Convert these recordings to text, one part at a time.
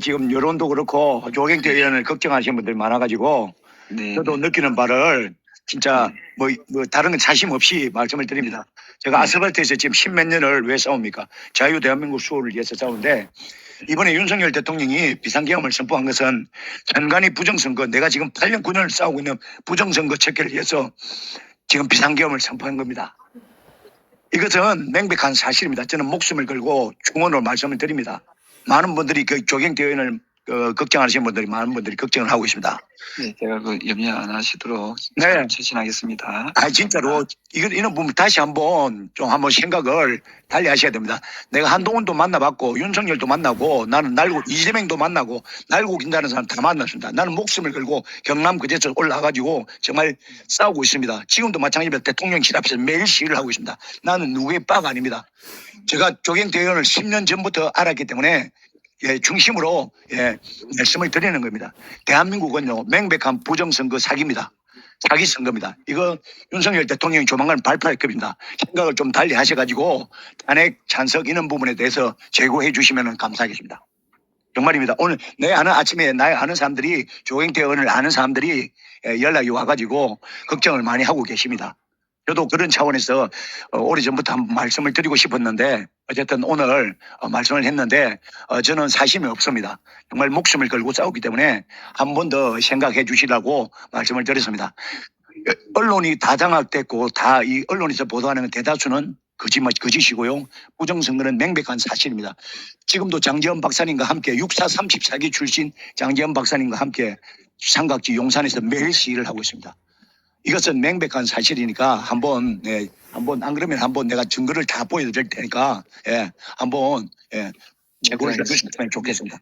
지금 여론도 그렇고 조경태 의원을 걱정하시는 분들이 많아가지고 네. 저도 느끼는 바를 진짜 네. 뭐, 뭐 다른 건 자심 없이 말씀을 드립니다. 제가 네. 아스팔트에서 지금 십몇 년을 왜 싸웁니까? 자유 대한민국 수호를 위해서 싸우는데 이번에 윤석열 대통령이 비상계엄을 선포한 것은 전간이 부정선거 내가 지금 8년 9년을 싸우고 있는 부정선거 체계를 위해서 지금 비상계엄을 선포한 겁니다. 이것은 명백한 사실입니다. 저는 목숨을 걸고 충원으로 말씀을 드립니다. 많은 분들이 그 조경태 의원을 어, 걱정하시는 분들이 많은 분들이 걱정을 하고 있습니다. 네, 제가 그 염려 안 하시도록 네. 최신하겠습니다. 아 진짜로 이거 이런 부분 다시 한번 좀 한번 생각을 달리 하셔야 됩니다. 내가 한동훈도 만나봤고 윤석열도 만나고 나는 날고 이재명도 만나고 날고 긴다는 사람 다 만났습니다. 나는 목숨을 걸고 경남 그제서 올라가지고 정말 싸우고 있습니다. 지금도 마찬가지로 대통령실 앞에서 매일 시위를 하고 있습니다. 나는 누구의 빠가 아닙니다. 제가 조경태 의원을 10년 전부터 알았기 때문에 예, 중심으로 예, 말씀을 드리는 겁니다. 대한민국은요 맹백한 부정선거 사기입니다. 사기 선거입니다. 이거 윤석열 대통령이 조만간 발표할 겁니다. 생각을 좀 달리 하셔가지고 탄핵 찬석 이런 부분에 대해서 제고해 주시면 감사하겠습니다. 정말입니다. 오늘 내 아는 아침에 나의 아는 사람들이 조경태 의원을 아는 사람들이 예, 연락이 와가지고 걱정을 많이 하고 계십니다. 저도 그런 차원에서 어, 오래전부터 한번 말씀을 드리고 싶었는데 어쨌든 오늘 어, 말씀을 했는데 어, 저는 사심이 없습니다. 정말 목숨을 걸고 싸우기 때문에 한 번 더 생각해 주시라고 말씀을 드렸습니다. 어, 언론이 다 장악됐고 다 이 언론에서 보도하는 대다수는 거짓말 거짓이고요. 부정선거는 명백한 사실입니다. 지금도 장재원 박사님과 함께 육사 34기 출신 장재원 박사님과 함께 삼각지 용산에서 매일 시위를 하고 있습니다. 이것은 명백한 사실이니까 한번 예, 한번 안 그러면 한번 내가 증거를 다 보여드릴 테니까 예, 한번 예, 제고를 네, 해주시면 좋겠습니다.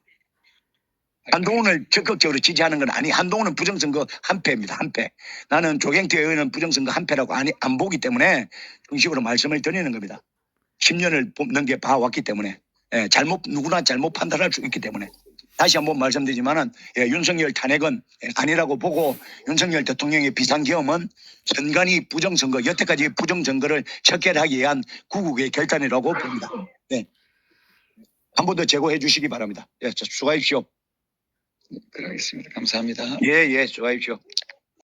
한동훈을 적극적으로 지지하는 건 아니 한동훈은 부정선거 한 패입니다 한 패. 나는 조경태 의원은 부정선거 한 패라고 아니, 안 보기 때문에 중심으로 말씀을 드리는 겁니다. 10년을 넘게 봐왔기 때문에 예, 잘못 누구나 잘못 판단할 수 있기 때문에 다시 한번 말씀드리지만은 예, 윤석열 탄핵은 예, 아니라고 보고 윤석열 대통령의 비상계엄은 전간이 부정선거 여태까지 부정선거를 척결하기 위한 구국의 결단이라고 봅니다. 네. 한 번 더 제고해 주시기 바랍니다. 예, 자, 수고하십시오. 그러겠습니다. 감사합니다. 예, 예, 수고하십시오.